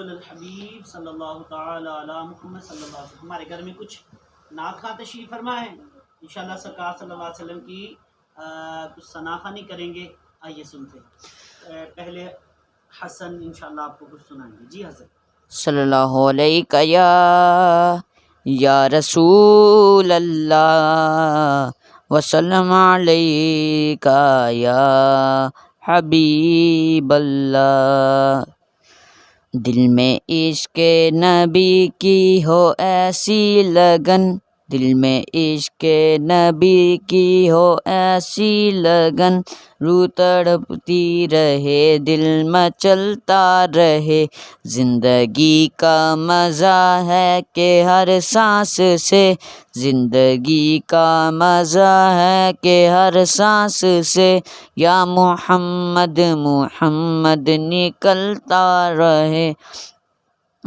الحبیب صلی اللہ تعالی علی محمد صلی اللہ علیہ وسلم۔ ہمارے گھر میں کچھ نعت خواہ تشریف فرما ہے۔ انشاءاللہ سرکار صلی اللہ علیہ وسلم کی آ، کچھ ثناخانی کریں گے۔ آئیے سنتے ہیں۔ پہلے حسن انشاءاللہ آپ کو کچھ سنائیں گے۔ جی حسن۔ صلی اللہ علیہ یا یا رسول اللہ وسلم علیہ یا حبیب اللہ۔ دل میں عشق نبی کی ہو ایسی لگن۔ دل میں عشق نبی کی ہو ایسی لگن، رو تڑپتی رہے، دل مچلتا رہے۔ زندگی کا مزہ ہے کہ ہر سانس سے۔ زندگی کا مزہ ہے کہ ہر سانس سے۔ یا محمد محمد نکلتا رہے۔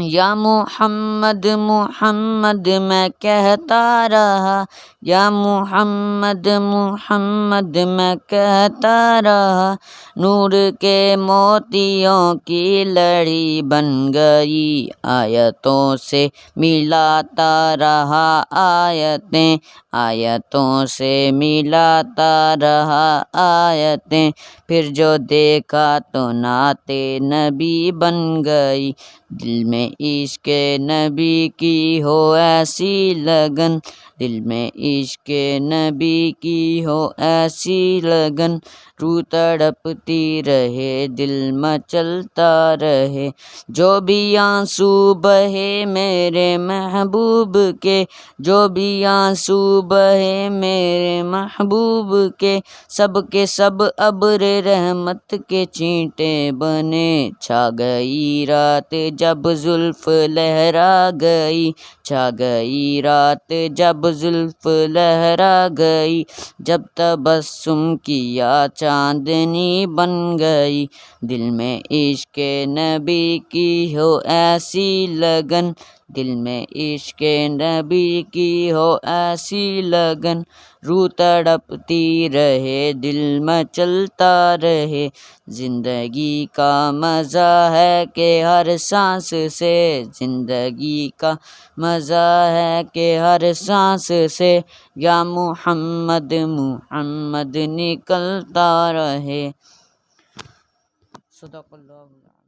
یا محمد محمد، میں کہتا رہا۔ یا محمد محمد، میں کہتا رہا۔ نور کے موتیوں کی لڑی بن گئی۔ آیتوں سے ملاتا رہا۔ آیتیں، آیتوں سے ملاتا رہا۔ آیتیں، پھر جو دیکھا تو نعت نبی بن گئی۔ دل میں عشق نبی کی ہو ایسی لگن دل میں عشق نبی کی ہو ایسی لگن، رو تڑپتی رہے، دل مچلتا رہے۔ جو بھی آنسو بہے میرے محبوب کے، جو بھی آنسو بہے میرے محبوب کے، سب کے سب ابر رحمت کے چینٹے بنے۔ چھا گئی رات جب زلف لہرا گئی، چھا گئی رات جب زلف لہرا گئی، جب تبسم کیا چاندنی بن گئی۔ دل میں عشق نبی کی ہو ایسی لگن دل میں عشق نبی کی ہو ایسی لگن۔ رو تڑپتی رہے، دل مچلتا رہے۔ زندگی کا مزہ ہے کہ ہر سانس سے۔ زندگی کا مزہ ہے کہ ہر سانس سے۔ یا محمد محمد نکلتا رہے۔ صدق اللہ.